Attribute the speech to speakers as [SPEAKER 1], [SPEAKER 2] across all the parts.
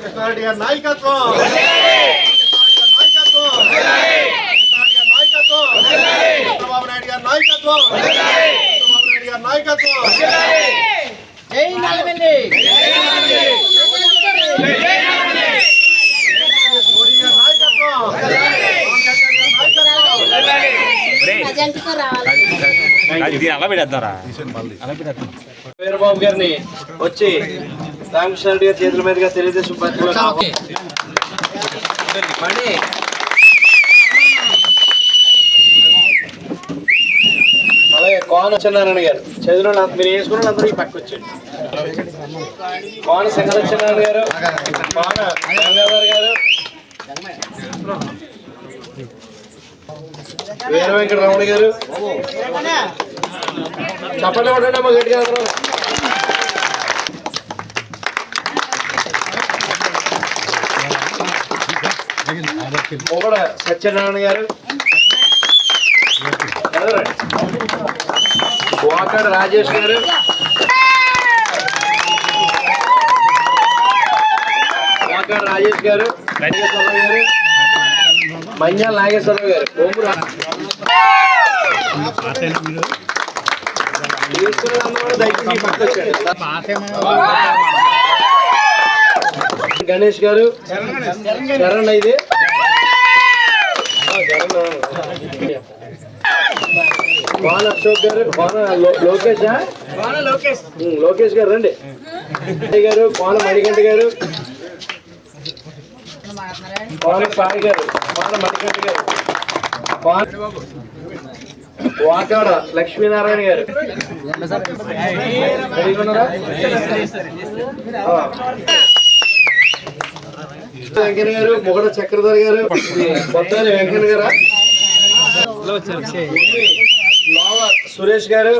[SPEAKER 1] కృష్ణారెడ్డి గారి నాయకత్వం. కృష్ణారెడ్డి గారి నాయకత్వం. కృష్ణారెడ్డి గారి నాయకత్వం చంద్రబాబు నాయుడు గారి నాయకత్వం చంద్రబాబు నాయుడు గారి నాయకత్వం
[SPEAKER 2] జై
[SPEAKER 3] పెడతాం
[SPEAKER 4] వీరబాబు గారిని వచ్చి రామకృష్ణ రెడ్డి గారి చేతుల మీదుగా తెలుగుదేశం పార్టీలో మణి అలాగే కోన సత్యనారాయణ గారు. చదివిన మీరు వేసుకున్న అందరూ ఈ పక్క వచ్చాడు కోన శంకరసత్యనారాయణ గారు. కోన గంగాధర్ గారు. వీర వెంకటరమణ గారు. చప్పట్లు కొట్టండి అమ్మ గట్టిగా మొగడ సత్యనారాయణ గారు. ఎవరండి? వాకాడ రాజేష్ గారు. వాకాడ రాజేష్ గారు. నాగేశ్వరరావు గారు. మంజాల నాగేశ్వరరావు గారు ఓము రా- దయచేసి పక్కన పక్కకు గణేష్ గారు. శరణ్ ఇది. కోన అశోక్ గారు కోన లో- లోకేషా లోకేష్ గారు రండి. గారు కోన మణికంఠ గారు. కోన సాయి గారు కోన మణికంఠ గారు. వాకాడ లక్ష్మీనారాయణ గారు. ఉన్నారా? వెంకన్న గారు మొగడ చక్రధర్ గారు కొత్తని వెంకన్న గారా? సురేష్ గారు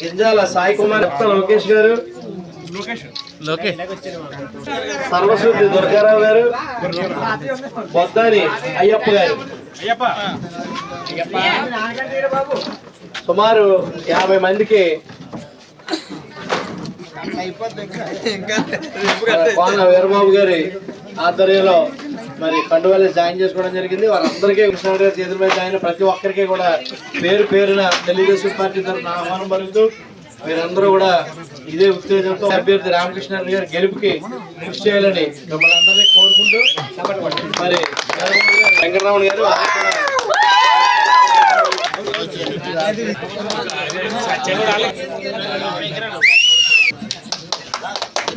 [SPEAKER 4] గింజాల సాయి కుమార్ లోకేష్ గారు సర్వశుద్ధి దుర్గారావు గారు బొద్దాని అయ్యప్ప గారు. సుమారు యాభై మందికి కోన వీరబాబు గారి ఆధ్వర్యంలో మరి కండువాలు జాయిన్ చేసుకోవడం జరిగింది వారందరికీ కృష్ణ గారి చేతుల మీద జాయిన్ ప్రతి ఒక్కరికి కూడా పేరు పేరున తెలుగుదేశం పార్టీ తరఫున ఆహ్వానం పలుకుతూ మీరందరూ కూడా ఇదే ఉత్తేజంతో అభ్యర్థి రామకృష్ణ గారి గెలుపుకి కృషి చేయాలని మిమ్మల్ని అందరినీ కోరుకుంటూ మరి వెంకటరామన్ గారు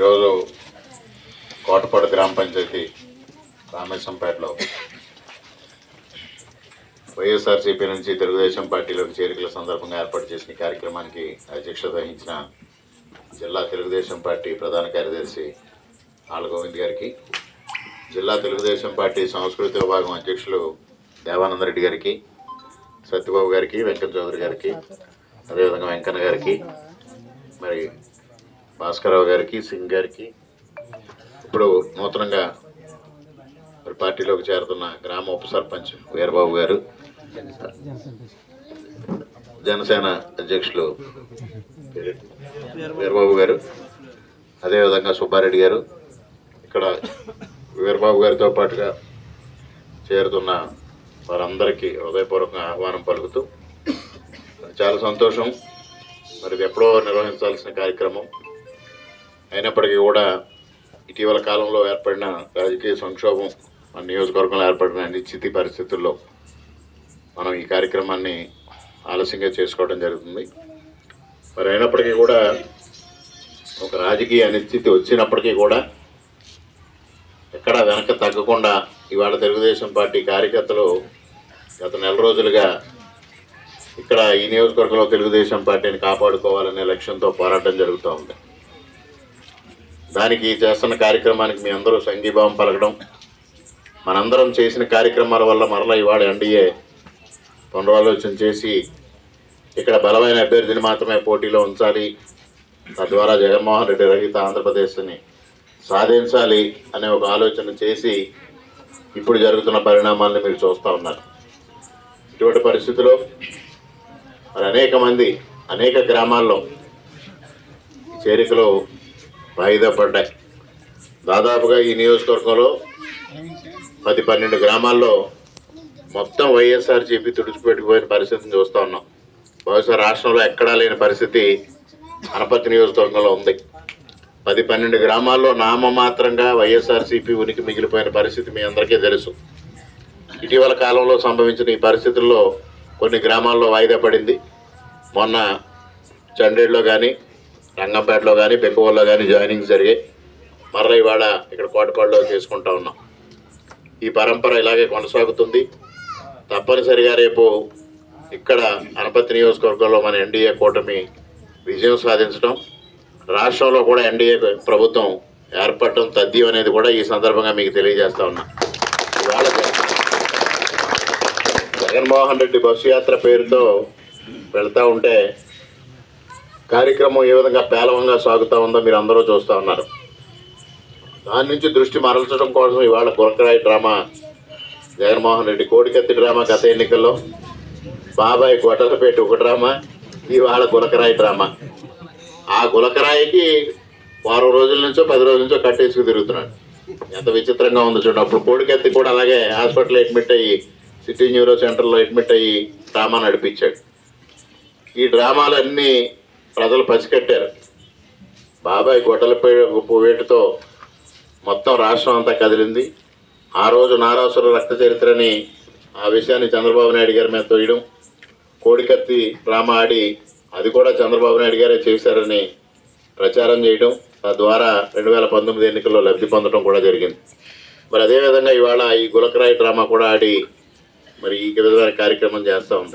[SPEAKER 5] ఈరోజు కోటపాడు గ్రామ పంచాయతీ రామేశంపేటలో వైఎస్ఆర్సీపీ నుంచి తెలుగుదేశం పార్టీలోకి చేరికల సందర్భంగా ఏర్పాటు చేసిన కార్యక్రమానికి అధ్యక్షత వహించిన జిల్లా తెలుగుదేశం పార్టీ ప్రధాన కార్యదర్శి ఆళ్ళ గోవింద్ గారికి జిల్లా తెలుగుదేశం పార్టీ సంస్కృతి విభాగం అధ్యక్షులు దేవానంద రెడ్డి గారికి సత్యబాబు గారికి వెంకట చౌదరి గారికి అదేవిధంగా వెంకన్న గారికి మరి భాస్కరరావు గారికి సింగ్ గారికి ఇప్పుడు నూతనంగా మరి పార్టీలోకి చేరుతున్న గ్రామ ఉప సర్పంచ్ వీరబాబు గారు జనసేన అధ్యక్షులు వీరబాబు గారు అదేవిధంగా సుబ్బారెడ్డి గారు ఇక్కడ వీరబాబు గారితో పాటుగా చేరుతున్న వారందరికీ హృదయపూర్వక ఆహ్వానం పలుకుతూ చాలా సంతోషం. మరి ఎప్పుడో నిర్వహించాల్సిన కార్యక్రమం. అయినప్పటికీ కూడా ఇటీవల కాలంలో ఏర్పడిన రాజకీయ సంక్షోభం మన నియోజకవర్గంలో ఏర్పడిన నిశ్చితి పరిస్థితుల్లో మనం ఈ కార్యక్రమాన్ని ఆలస్యంగా చేసుకోవడం జరుగుతుంది. మరి అయినప్పటికీ కూడా ఒక రాజకీయ అనిశ్చితి వచ్చినప్పటికీ కూడా ఎక్కడ వెనక తగ్గకుండా ఇవాళ తెలుగుదేశం పార్టీ కార్యకర్తలు గత నెల రోజులుగా ఇక్కడ ఈ నియోజకవర్గంలో తెలుగుదేశం పార్టీని కాపాడుకోవాలనే లక్ష్యంతో పోరాటం జరుగుతూ ఉంది. దానికి చేస్తున్న కార్యక్రమానికి మీ అందరూ సంఘీభావం పలకడం. మనందరం చేసిన కార్యక్రమాల వల్ల మరలా ఇవాళ ఎన్డీఏ పునరాలోచన చేసి ఇక్కడ బలమైన అభ్యర్థిని మాత్రమే పోటీలో ఉంచాలి. తద్వారా జగన్మోహన్ రెడ్డి రహిత ఆంధ్రప్రదేశ్ని సాధించాలి అనే ఒక ఆలోచన చేసి ఇప్పుడు జరుగుతున్న పరిణామాలను మీరు చూస్తూ ఉన్నారు. ఇటువంటి పరిస్థితిలో మరి అనేక మంది అనేక గ్రామాల్లో చేరికలో వాయిదా పడ్డాయి. దాదాపుగా ఈ నియోజకవర్గంలో పది పన్నెండు గ్రామాల్లో మొత్తం వైఎస్ఆర్ చెప్పి తుడిచిపెట్టుకుపోయిన పరిస్థితిని చూస్తూ ఉన్నాం. బహుశా రాష్ట్రంలో ఎక్కడా లేని పరిస్థితి అనపతి నియోజకవర్గంలో ఉంది. పది పన్నెండు గ్రామాల్లో నామమాత్రంగా వైఎస్ఆర్సీపీ ఉనికి మిగిలిపోయిన పరిస్థితి మీ అందరికీ తెలుసు. ఇటీవల కాలంలో సంభవించిన ఈ పరిస్థితుల్లో కొన్ని గ్రామాల్లో వాయిదా పడింది. మొన్న చండేడ్లో కానీ రంగంపేటలో కానీ బెక్కవల్లో కానీ జాయినింగ్ జరిగాయి. మర్ర ఇవాళ ఇక్కడ కోటపాడులో చేసుకుంటా ఉన్నాం. ఈ పరంపర ఇలాగే కొనసాగుతుంది. తప్పనిసరిగా రేపు ఇక్కడ అనపతి నియోజకవర్గంలో మన ఎన్డీఏ కూటమి విజయం సాధించడం రాష్ట్రంలో కూడా ఎన్డీఏ ప్రభుత్వం ఏర్పడటం తథ్యం అనేది కూడా ఈ సందర్భంగా మీకు తెలియజేస్తా ఉన్నా. ఇవాళ జగన్మోహన్ రెడ్డి బస్సు యాత్ర పేరుతో వెళ్తూ ఉంటే కార్యక్రమం ఏ విధంగా పేలవంగా సాగుతూ ఉందో మీరు అందరూ చూస్తూ ఉన్నారు. దాని నుంచి దృష్టి మరల్చడం కోసం ఇవాళ గురకరాయి డ్రామా జగన్మోహన్ రెడ్డి కోడికత్తి డ్రామా గత ఎన్నికల్లో బాబాయ్ గొడ్డలపేట ఒక డ్రామా ఇవాళ గులకరాయి డ్రామా. ఆ గులకరాయికి వారం రోజుల నుంచో పది రోజుల నుంచో కట్టేసుకు తిరుగుతున్నాడు. ఎంత విచిత్రంగా ఉంది చూడండి. అప్పుడు కోడికత్తి కూడా అలాగే హాస్పిటల్ అడ్మిట్ అయ్యి సిటీ న్యూరో సెంటర్లో అడ్మిట్ అయ్యి డ్రామా నడిపించాడు. ఈ డ్రామాలన్నీ ప్రజలు పసికట్టారు బాబాయ్ గొడ్డలపై వేటుతో మొత్తం రాష్ట్రం అంతా కదిలింది. ఆ రోజు నారాసుర రక్త చరిత్రని ఆ విషయాన్ని చంద్రబాబు నాయుడు గారి మీద తోయడం కోడికత్తి డ్రామా ఆడి అది కూడా చంద్రబాబు నాయుడు గారే చేశారని ప్రచారం చేయడం తద్వారా రెండు వేల పంతొమ్మిది ఎన్నికల్లో లబ్ధి పొందడం కూడా జరిగింది. మరి అదేవిధంగా ఇవాళ ఈ గులకరాయి డ్రామా కూడా ఆడి మరి ఈ విధమైన కార్యక్రమం చేస్తూ ఉంది.